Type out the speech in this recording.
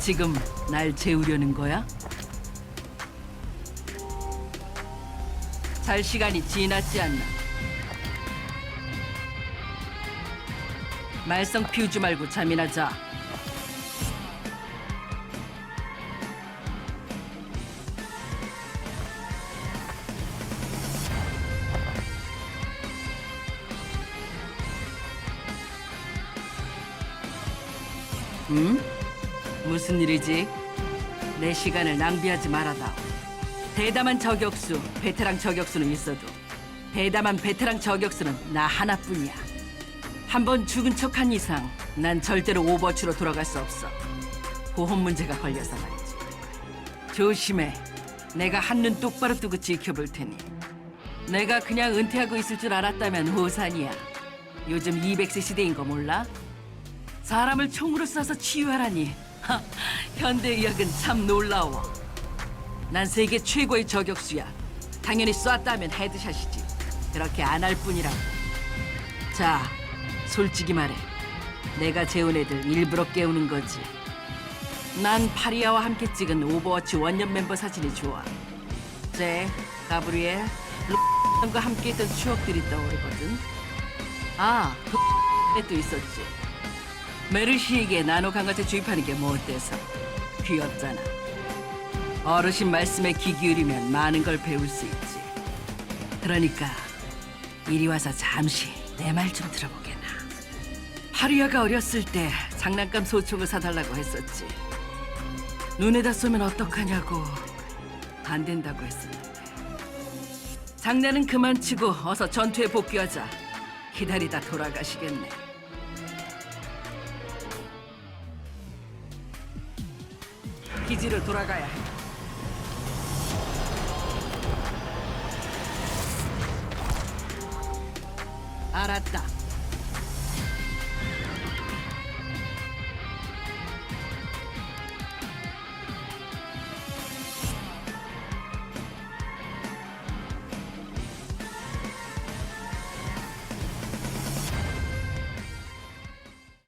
지금 날 재우려는 거야? 잘 시간이 지났지 않나? 말썽 피우지 말고 잠이나 자. 응? 무슨 일이지? 내 시간을 낭비하지 말아다. 대담한 저격수, 베테랑 저격수는 있어도 대담한 베테랑 저격수는 나 하나뿐이야. 한 번 죽은 척한 이상 난 절대로 오버워치로 돌아갈 수 없어. 보험 문제가 걸려서 말이지. 조심해. 내가 한눈 똑바로 뜨고 지켜볼 테니. 내가 그냥 은퇴하고 있을 줄 알았다면 호산이야. 요즘 200세 시대인 거 몰라? 사람을 총으로 쏴서 치유하라니. 하, 현대의학은 참 놀라워. 난 세계 최고의 저격수야. 당연히 쐈다면 헤드샷이지. 그렇게 안 할 뿐이라고. 자, 솔직히 말해. 내가 재운 애들 일부러 깨우는 거지. 난 파리아와 함께 찍은 오버워치 원년 멤버 사진이 좋아. 제, 가브리엘, 과 함께 했던 추억들이 떠오르거든. 아, 그또 있었지. 메르시에게 나노 강화제 주입하는 게 뭐 어때서? 귀엽잖아. 어르신 말씀에 귀 기울이면 많은 걸 배울 수 있지. 그러니까 이리 와서 잠시 내 말 좀 들어보게나. 하리아가 어렸을 때 장난감 소총을 사달라고 했었지. 눈에다 쏘면 어떡하냐고 안 된다고 했었는데. 장난은 그만 치고 어서 전투에 복귀하자. 기다리다 돌아가시겠네. 기지로 돌아가야 해. 알았다.